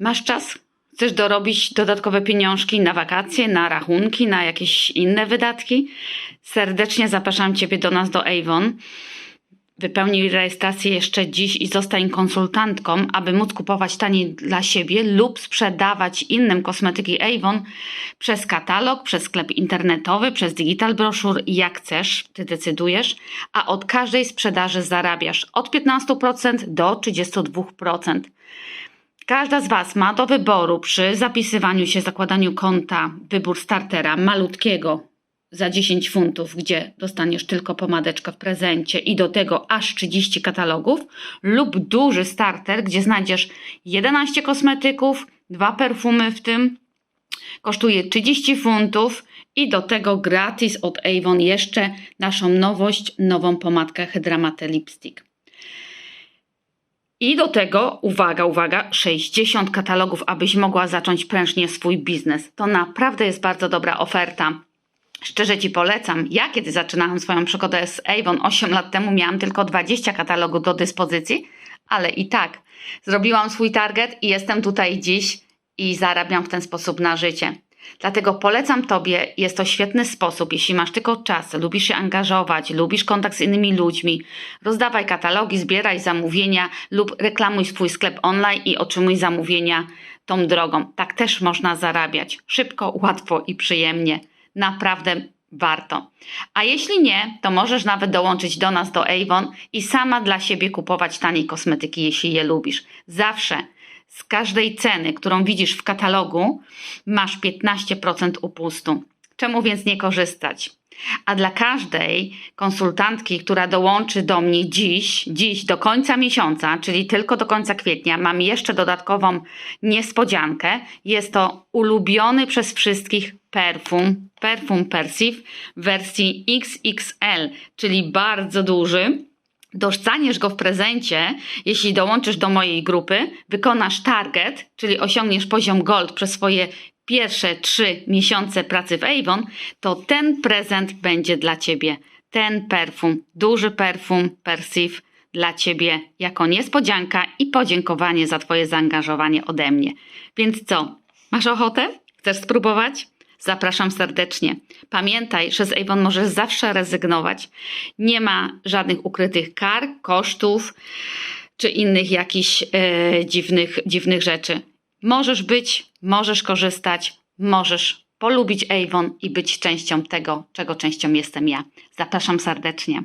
Masz czas? Chcesz dorobić dodatkowe pieniążki na wakacje, na rachunki, na jakieś inne wydatki? Serdecznie zapraszam Ciebie do nas do Avon. Wypełnij rejestrację jeszcze dziś i zostań konsultantką, aby móc kupować taniej dla siebie lub sprzedawać innym kosmetyki Avon przez katalog, przez sklep internetowy, przez digital brochure, jak chcesz, ty decydujesz, a od każdej sprzedaży zarabiasz od 15% do 32%. Każda z Was ma do wyboru przy zapisywaniu się, zakładaniu konta wybór startera malutkiego za 10 funtów, gdzie dostaniesz tylko pomadeczkę w prezencie i do tego aż 30 katalogów, lub duży starter, gdzie znajdziesz 11 kosmetyków, dwa perfumy w tym, kosztuje 30 funtów i do tego gratis od Avon jeszcze naszą nowość, nową pomadkę Hydramate Lipstick. I do tego, uwaga, uwaga, 60 katalogów, abyś mogła zacząć prężnie swój biznes. To naprawdę jest bardzo dobra oferta. Szczerze Ci polecam. Ja, kiedy zaczynałam swoją przygodę z Avon 8 lat temu, miałam tylko 20 katalogów do dyspozycji, ale i tak zrobiłam swój target i jestem tutaj dziś i zarabiam w ten sposób na życie. Dlatego polecam Tobie, jest to świetny sposób, jeśli masz tylko czas, lubisz się angażować, lubisz kontakt z innymi ludźmi, rozdawaj katalogi, zbieraj zamówienia lub reklamuj swój sklep online i otrzymuj zamówienia tą drogą. Tak też można zarabiać. Szybko, łatwo i przyjemnie. Naprawdę warto. A jeśli nie, to możesz nawet dołączyć do nas do Avon i sama dla siebie kupować taniej kosmetyki, jeśli je lubisz. Zawsze z każdej ceny, którą widzisz w katalogu, masz 15% upustu. Czemu więc nie korzystać? A dla każdej konsultantki, która dołączy do mnie dziś, dziś do końca miesiąca, czyli tylko do końca kwietnia, mam jeszcze dodatkową niespodziankę. Jest to ulubiony przez wszystkich perfum, perfum Persif w wersji XXL, czyli bardzo duży. Dostaniesz go w prezencie, jeśli dołączysz do mojej grupy, wykonasz target, czyli osiągniesz poziom gold przez swoje pierwsze trzy miesiące pracy w Avon, to ten prezent będzie dla Ciebie. Ten perfum, duży perfum Persif dla Ciebie jako niespodzianka i podziękowanie za Twoje zaangażowanie ode mnie. Więc co, masz ochotę? Chcesz spróbować? Zapraszam serdecznie. Pamiętaj, że z Avon możesz zawsze rezygnować. Nie ma żadnych ukrytych kar, kosztów czy innych jakichś e, dziwnych, dziwnych rzeczy. Możesz być, możesz korzystać, możesz polubić Avon i być częścią tego, czego częścią jestem ja. Zapraszam serdecznie.